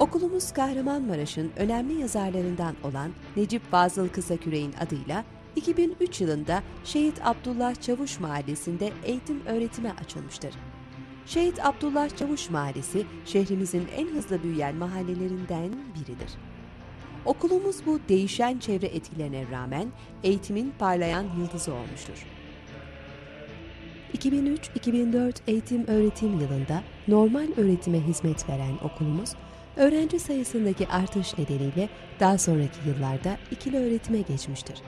Okulumuz Kahramanmaraş'ın önemli yazarlarından olan Necip Fazıl Kısaküre'in adıyla 2003 yılında Şehit Abdullah Çavuş Mahallesi'nde eğitim öğretime açılmıştır. Şehit Abdullah Çavuş Mahallesi şehrimizin en hızlı büyüyen mahallelerinden biridir. Okulumuz bu değişen çevre etkilerine rağmen eğitimin parlayan yıldızı olmuştur. 2003-2004 eğitim öğretim yılında normal öğretime hizmet veren okulumuz, öğrenci sayısındaki artış nedeniyle daha sonraki yıllarda ikili öğretime geçmiştir.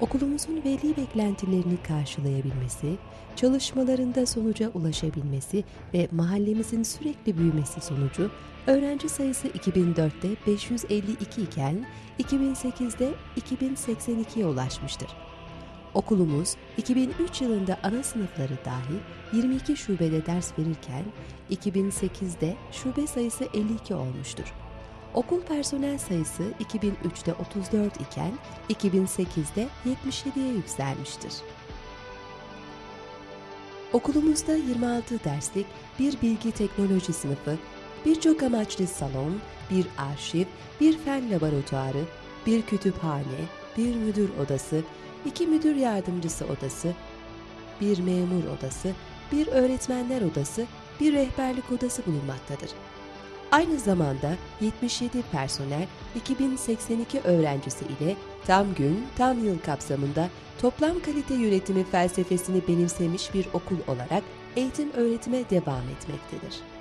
Okulumuzun veli beklentilerini karşılayabilmesi, çalışmalarında sonuca ulaşabilmesi ve mahallemizin sürekli büyümesi sonucu öğrenci sayısı 2004'te 552 iken 2008'de 2082'ye ulaşmıştır. Okulumuz 2003 yılında ana sınıfları dahil 22 şubede ders verirken 2008'de şube sayısı 52 olmuştur. Okul personel sayısı 2003'te 34 iken 2008'de 77'ye yükselmiştir. Okulumuzda 26 derslik bir bilgi teknoloji sınıfı, birçok amaçlı salon, bir arşiv, bir fen laboratuvarı, bir kütüphane, bir müdür odası, iki müdür yardımcısı odası, bir memur odası, bir öğretmenler odası, bir rehberlik odası bulunmaktadır. Aynı zamanda 77 personel 2082 öğrencisi ile tam gün, tam yıl kapsamında toplam kalite yönetimi felsefesini benimsemiş bir okul olarak eğitim öğretime devam etmektedir.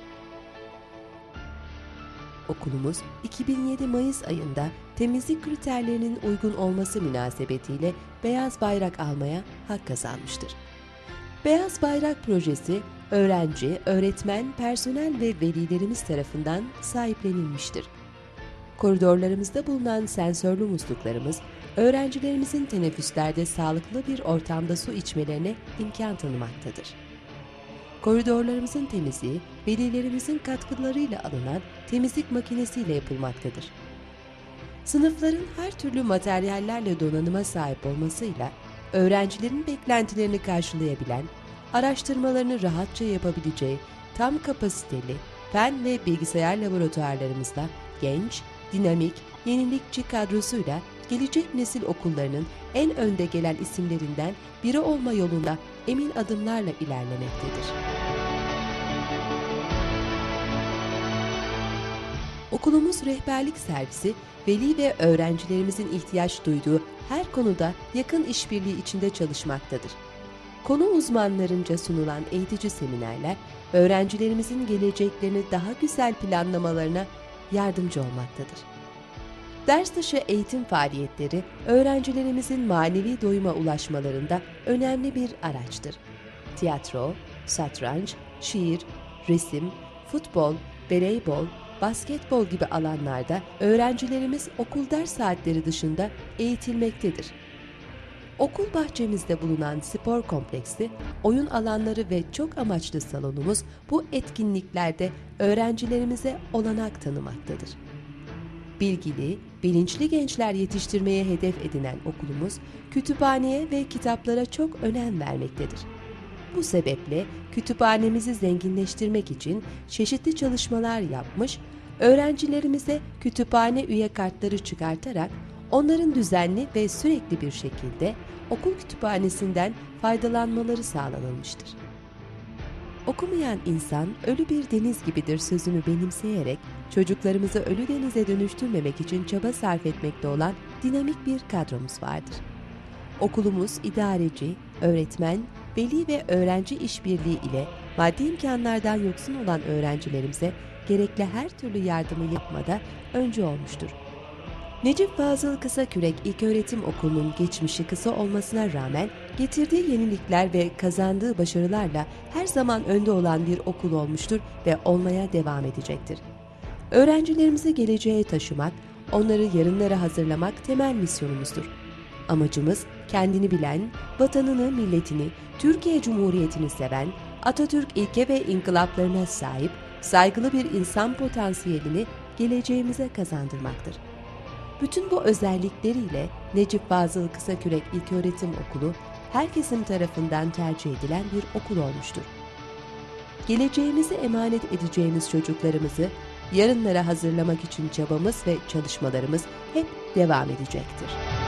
Okulumuz 2007 Mayıs ayında temizlik kriterlerinin uygun olması münasebetiyle beyaz bayrak almaya hak kazanmıştır. Beyaz Bayrak projesi öğrenci, öğretmen, personel ve velilerimiz tarafından sahiplenilmiştir. Koridorlarımızda bulunan sensörlü musluklarımız, öğrencilerimizin teneffüslerde sağlıklı bir ortamda su içmelerine imkan tanımaktadır. Koridorlarımızın temizliği, velilerimizin katkılarıyla alınan temizlik makinesiyle yapılmaktadır. Sınıfların her türlü materyallerle donanıma sahip olmasıyla, öğrencilerin beklentilerini karşılayabilen, araştırmalarını rahatça yapabileceği tam kapasiteli fen ve bilgisayar laboratuvarlarımızla genç, dinamik, yenilikçi kadrosuyla gelecek nesil okullarının en önde gelen isimlerinden biri olma yolunda emin adımlarla ilerlemektedir. Okulumuz rehberlik servisi, veli ve öğrencilerimizin ihtiyaç duyduğu her konuda yakın işbirliği içinde çalışmaktadır. Konu uzmanlarınca sunulan eğitici seminerler, öğrencilerimizin geleceklerini daha güzel planlamalarına yardımcı olmaktadır. Ders dışı eğitim faaliyetleri, öğrencilerimizin manevi doyuma ulaşmalarında önemli bir araçtır. Tiyatro, satranç, şiir, resim, futbol, voleybol, basketbol gibi alanlarda öğrencilerimiz okul ders saatleri dışında eğitilmektedir. Okul bahçemizde bulunan spor kompleksi, oyun alanları ve çok amaçlı salonumuz bu etkinliklerde öğrencilerimize olanak tanımaktadır. Bilgili, bilinçli gençler yetiştirmeye hedef edinen okulumuz, kütüphaneye ve kitaplara çok önem vermektedir. Bu sebeple kütüphanemizi zenginleştirmek için çeşitli çalışmalar yapmış, öğrencilerimize kütüphane üye kartları çıkartarak onların düzenli ve sürekli bir şekilde okul kütüphanesinden faydalanmaları sağlanılmıştır. Okumayan insan ölü bir deniz gibidir sözünü benimseyerek çocuklarımızı ölü denize dönüştürmemek için çaba sarf etmekte olan dinamik bir kadromuz vardır. Okulumuz idareci, öğretmen, veli ve öğrenci işbirliği ile maddi imkanlardan yoksun olan öğrencilerimize gerekli her türlü yardımı yapmada önce olmuştur. Necip Fazıl Kısakürek İlköğretim Okulu'nun geçmişi kısa olmasına rağmen getirdiği yenilikler ve kazandığı başarılarla her zaman önde olan bir okul olmuştur ve olmaya devam edecektir. Öğrencilerimizi geleceğe taşımak, onları yarınlara hazırlamak temel misyonumuzdur. Amacımız kendini bilen, vatanını, milletini, Türkiye Cumhuriyeti'ni seven, Atatürk ilke ve inkılaplarına sahip, saygılı bir insan potansiyelini geleceğimize kazandırmaktır. Bütün bu özellikleriyle Necip Fazıl Kısakürek İlköğretim Okulu herkesin tarafından tercih edilen bir okul olmuştur. Geleceğimizi emanet edeceğimiz çocuklarımızı yarınlara hazırlamak için çabamız ve çalışmalarımız hep devam edecektir.